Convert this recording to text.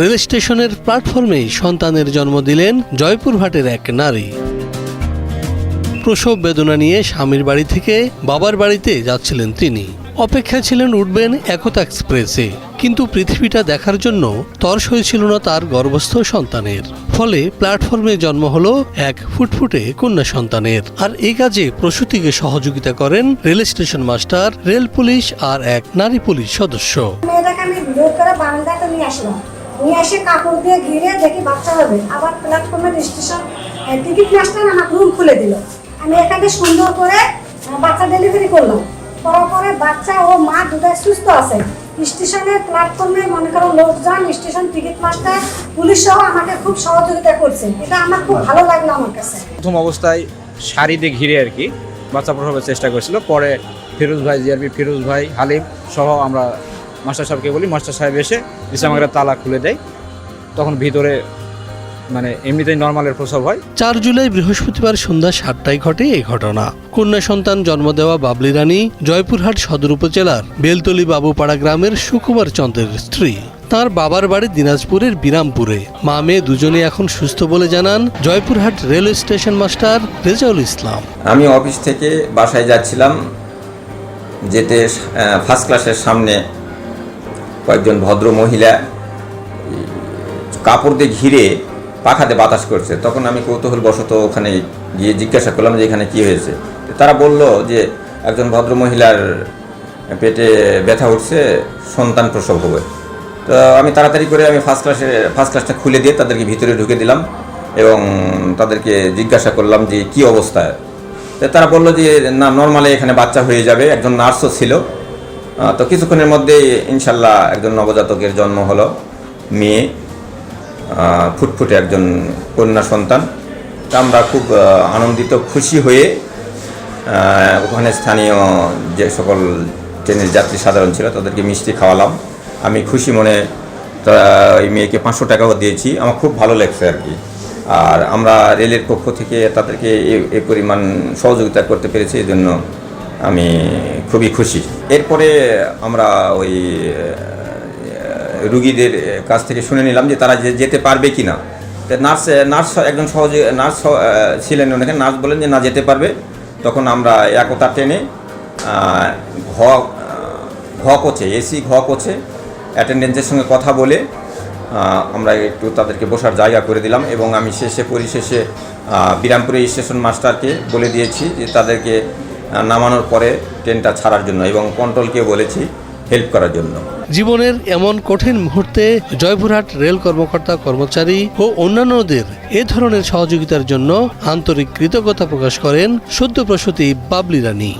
Rail স্টেশনের প্ল্যাটফর্মেই সন্তানের জন্ম দিলেন জয়পুরহাটের এক নারী। প্রসব বেদনা নিয়ে স্বামীর বাড়ি থেকে বাবার বাড়িতে যাচ্ছিলেন তিনি। অপেক্ষায় ছিলেন উঠবেন একতা এক্সপ্রেসে, কিন্তু পৃথিবীটা দেখার জন্য তর্স হয়েছিল না তার গর্ভস্থ সন্তানের। ফলে প্ল্যাটফর্মে জন্ম হলো এক ফুটফুটে কন্যা সন্তানের। আর এই কাজে প্রসূতিকে সহযোগিতা করেন rail station master, rail police আর এক নারী পুলিশ সদস্য। নিয়ে এসে কাপড় দিয়ে ঘিরে দেখি বাচ্চা হবে। আবার প্ল্যাটফর্মের স্টেশন টিকিট মাস্টার আমার রুম খুলে দিল। আমি এখানে সুন্দর করে বাচ্চা ডেলিভারি করলাম। করার পরে বাচ্চা ও মা দুটাই সুস্থ আছে। স্টেশনের প্ল্যাটফর্মে মনে করো লোকজন স্টেশন টিকিট মাস্টার পুলিশ সহ আমাকে খুব সহযোগিতা করছে। এটা আমার খুব ভালো লাগল আমার কাছে। প্রথম অবস্থায় শাড়ি দিয়ে ঘিরে আর কি বাচ্চা প্রসবের চেষ্টা করেছিল। পরে ফিরোজ ভাই জিআরপি ফিরোজ ভাই, হালিম সহ আমরা মাস্টার সাহেবকে বলি মাস্টার সাহেব এসে ইসলামের তালা খুলে দেয়। তখন ভিতরে মানে এমনিতেই নর্মালের প্রসব হয়। চার জুলাই বৃহস্পতিবার সন্ধ্যা সাতটায় ঘটে এই ঘটনা। কন্যা সন্তান জন্ম দেওয়া বাবলি রানী জয়পুরহাট সদর উপজেলার বেলতলি বাবুপাড়া গ্রামের সুকুমার চন্দ্রের স্ত্রী। তার বাবার বাড়ি দিনাজপুরের বিরামপুরে। মা মেয়ে দুজনে এখন সুস্থ বলে জানান Joypurhat railway station master Rezaul Islam. আমি অফিস থেকে বাসায় যাচ্ছিলাম যেতে ফার্স্ট ক্লাসের সামনে কয়েকজন ভদ্র মহিলা কাপড় দিয়ে ঘিরে পাখাতে বাতাস করছে। তখন আমি কৌতূহল বশত ওখানে গিয়ে জিজ্ঞাসা করলাম যে এখানে কি হয়েছে? তারা বলল যে একজন ভদ্র মহিলার পেটে ব্যথা উঠছে, সন্তান প্রসব হবে। তো আমি তাড়াতাড়ি করে আমি ফার্স্ট ক্লাসে ফার্স্ট ক্লাসটা খুলে দিয়ে তাদেরকে ভিতরে ঢুকে দিলাম এবং তাদেরকে জিজ্ঞাসা করলাম যে কি অবস্থায় তারা বলল যে, না নর্মালি এখানে বাচ্চা হয়ে যাবে, একজন নার্সও ছিল। তো কিছুক্ষণের মধ্যেই ইনশাল্লাহ একজন নবজাতকের জন্ম হলো, মেয়ে ফুটফুটে একজন কন্যা সন্তান। তা আমরা খুব আনন্দিত, খুশি হয়ে ওখানে স্থানীয় যে সকল ট্রেনের যাত্রী সাধারণ ছিল, তাদেরকে মিষ্টি খাওয়ালাম। আমি খুশি মনে ওই মেয়েকে পাঁচশো টাকাও দিয়েছি। আমার খুব ভালো লাগছে আর কি। আর আমরা রেলের পক্ষ থেকে তাদেরকে এ- পরিমাণ সহযোগিতা করতে পেরেছি এই জন্য আমি খুবই খুশি। এরপরে আমরা ওই রুগীদের কাছ থেকে শুনে নিলাম যে তারা যেতে পারবে কি না নার্স নার্স একজন সহজে নার্স ছিলেন ওনাকে নার্স বলেন যে না যেতে পারবে। তখন আমরা একতা আহ, ঘ ঘ কোচে এসি ঘ কোচে অ্যাটেন্ডেন্সের সঙ্গে কথা বলে আমরা একটু তাদেরকে বসার জায়গা করে দিলাম এবং আমি শেষে পরিশেষে বিরামপুরে স্টেশন মাস্টারকে বলে দিয়েছি যে তাদেরকে নামানোর পরে ট্রেনটা ছাড়ার জন্য এবং কন্ট্রোলকে বলেছি হেল্প করার জন্য। জীবনের এমন কঠিন মুহূর্তে জয়পুরহাট রেল কর্মকর্তা কর্মচারী ও অন্যান্যদের এ ধরনের সহযোগিতার জন্য আন্তরিক কৃতজ্ঞতা প্রকাশ করেন সদ্য প্রসূতি বাবলি রানী।